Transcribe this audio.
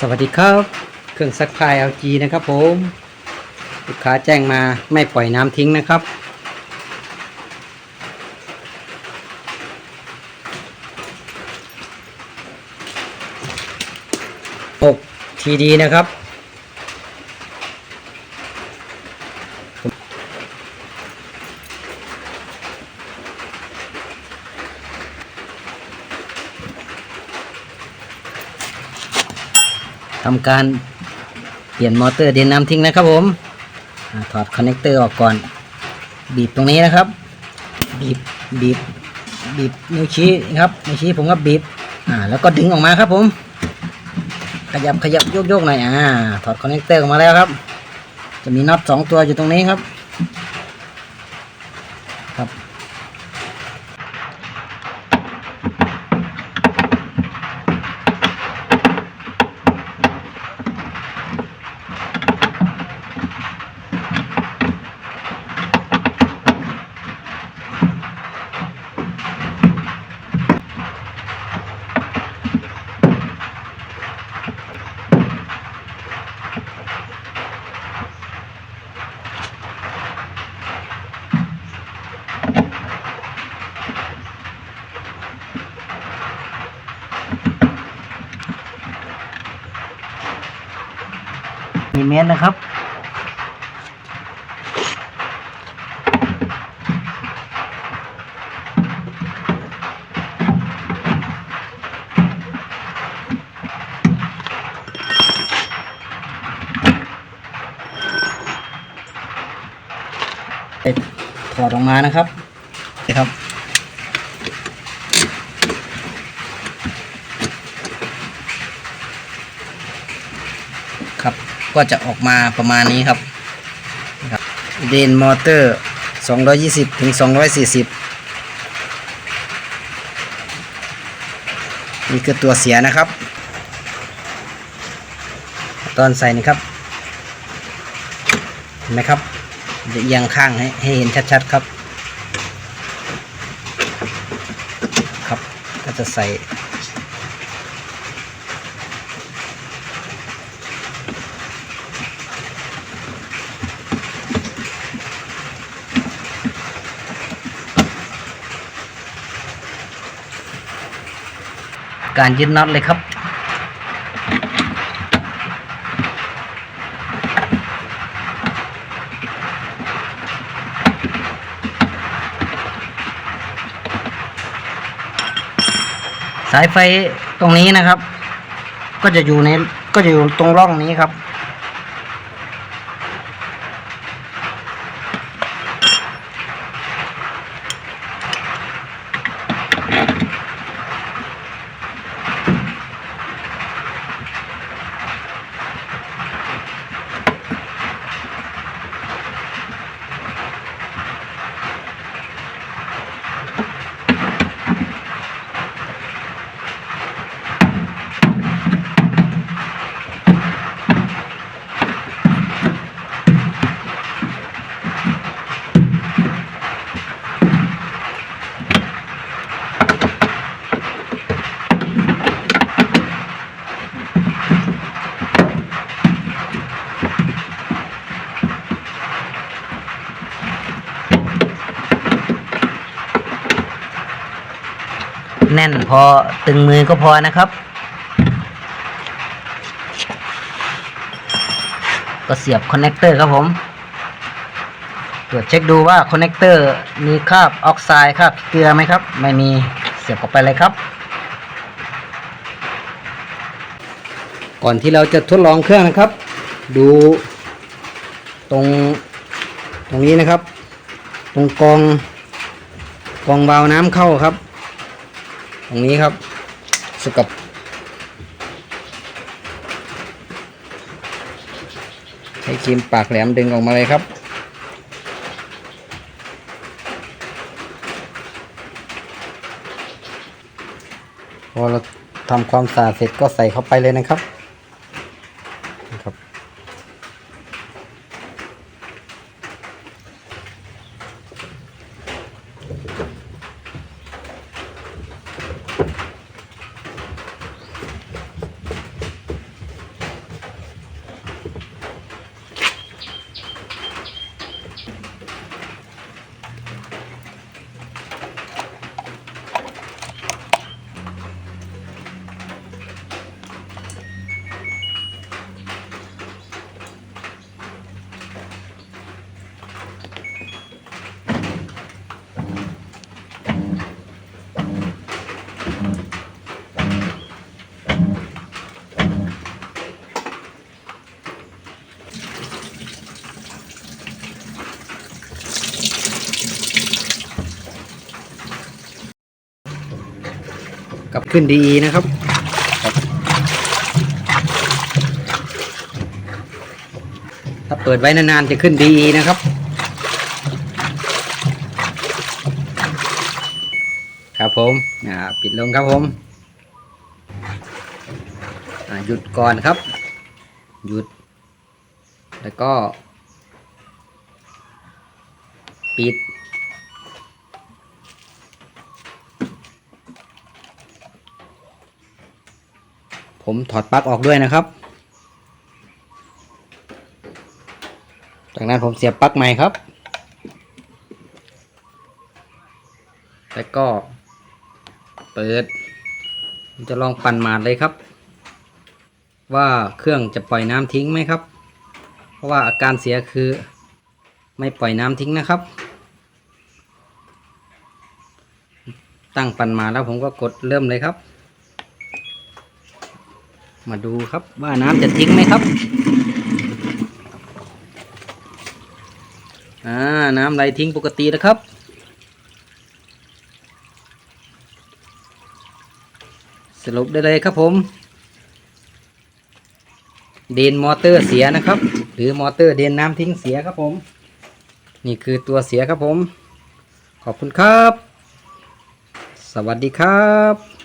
สวัสดีครับ เครื่องซักผ้า LG นะครับผม ลูกค้าแจ้งมาไม่ปล่อยน้ำทิ้งนะครับ6 TD นะครับ ทำการเปลี่ยนมอเตอร์เดินน้ำทิ้งนะครับผมอถอดคอนเนคเตอร์ออกก่อน บีบตรงนี้นะครับ บีบบีบบีบนิ้วชี้นะครับนิ้วชี้ผมก็บีบอ่าแล้วก็ดึงออกมาครับผม ขยับขยับโยกโยกหน่อยอ่าถอดคอนเนคเตอร์ออกมาแล้วครับ จะมีน็อตสองตัวอยู่ตรงนี้ครับ มีเมตรนะครับ ถอดออกมานะครับนะครับ ครับ ก็จะออกมาประมาณนี้ครับเดนมอเตอร์ 220 ถึง 240 นี่คือตัวเสียนะครับ ตอนใส่นี่ครับ เห็นไหมครับจะเอียงข้างให้ให้เห็นชัดๆครับ ครับ ก็จะใส่ การยึดน็อตเลยครับ สายไฟตรงนี้นะครับ ก็จะอยู่ในก็จะอยู่ตรงร่องนี้ครับ แน่นพอตึงมือก็พอนะครับ ก็เสียบคอนเนคเตอร์ครับผมตรวจเช็คดูว่าคอนเนคเตอร์มีคราบออกไซด์คราบเกลือไหมครับ ไม่มีเสียบเข้าไปเลยครับ ก่อนที่เราจะทดลองเครื่องนะครับ ดูตรงตรงนี้นะครับ ตรงกองกองวาล์วน้ำเข้าครับ ตรงนี้ครับ สกับใช้ครีมปากแหลมดึงออกมาเลยครับพอเราทำความสะอาดเสร็จก็ใส่เข้าไปเลยนะครับนะครับ ขึ้นดีนะครับ ถ้าเปิดไว้นานๆจะขึ้นดีนะครับครับผมอ่าปิดลงครับผมหยุดก่อนครับ หยุด แล้วก็ ปิด ผมถอดปลั๊กออกด้วยนะครับ จากนั้นผมเสียบปลั๊กใหม่ครับ แล้วก็ เปิด จะลองปั่นหมาดเลยครับ ว่าเครื่องจะปล่อยน้ำทิ้งไหมครับ เพราะว่าอาการเสียคือไม่ปล่อยน้ำทิ้งนะครับ ตั้งปั่นมาแล้วผมก็กดเริ่มเลยครับ มาดูครับว่าน้ำจะทิ้งไหมครับ อ่า น้ำไหลทิ้งปกตินะครับ สรุปได้เลยครับผม เดนมอเตอร์เสียนะครับ หรือมอเตอร์เดนน้ำทิ้งเสียครับผม นี่คือตัวเสียครับผม ขอบคุณครับ สวัสดีครับ